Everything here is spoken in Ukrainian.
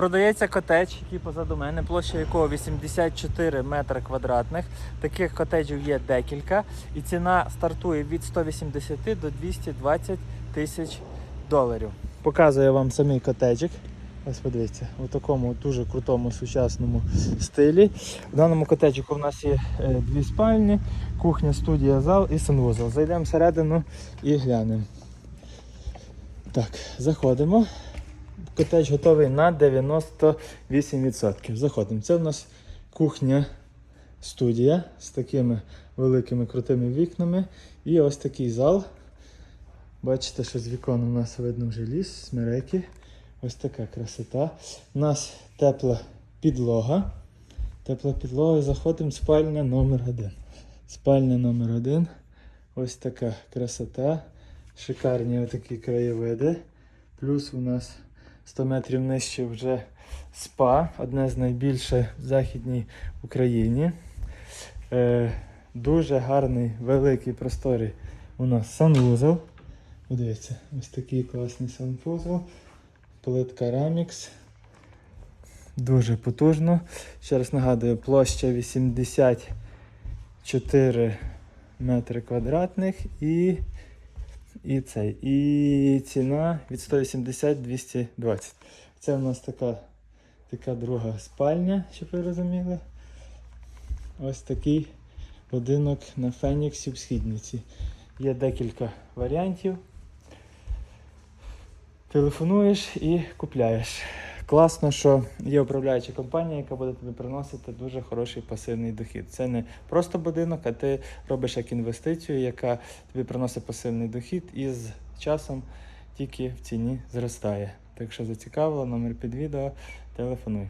Продається котедж, який позаду мене, площа якого 84 метри квадратних. Таких котеджів є декілька, і ціна стартує від 180 до 220 тисяч доларів. Показую вам самий котеджик. Ось подивіться, у такому дуже крутому сучасному стилі. В даному котеджику в нас є е, дві спальні, кухня, студія, зал і санвузол. Зайдемо всередину і глянемо. Так, заходимо. Котедж готовий на 98%. Заходимо. Це у нас кухня студія з такими великими крутими вікнами. І ось такий зал. Бачите, що з вікон у нас видно вже ліс, смереки. Ось така красота. У нас тепла підлога. Тепла підлога. Заходимо спальня номер один. Спальня номер один. Ось така красота. Шикарні отакі краєвиди. Плюс у нас 100 метрів нижче вже спа, одне з найбільших в Західній Україні. Е, дуже гарний, великий просторий у нас санвузол. Подивіться, ось такий класний санвузол. Плитка Рамікс. Дуже потужно. Ще раз нагадую, площа 84 метри квадратних і, і, цей, і ціна від 180-220. Це у нас така, така друга спальня, щоб ви розуміли. Ось такий будинок на Феніксі в східниці. Є декілька варіантів. Телефонуєш і купляєш. Класно, що є управляюча компанія, яка буде тобі приносити дуже хороший пасивний дохід. Це не просто будинок, а ти робиш як інвестицію, яка тобі приносить пасивний дохід і з часом тільки в ціні зростає. Так що зацікавило, номер під відео, телефонуй.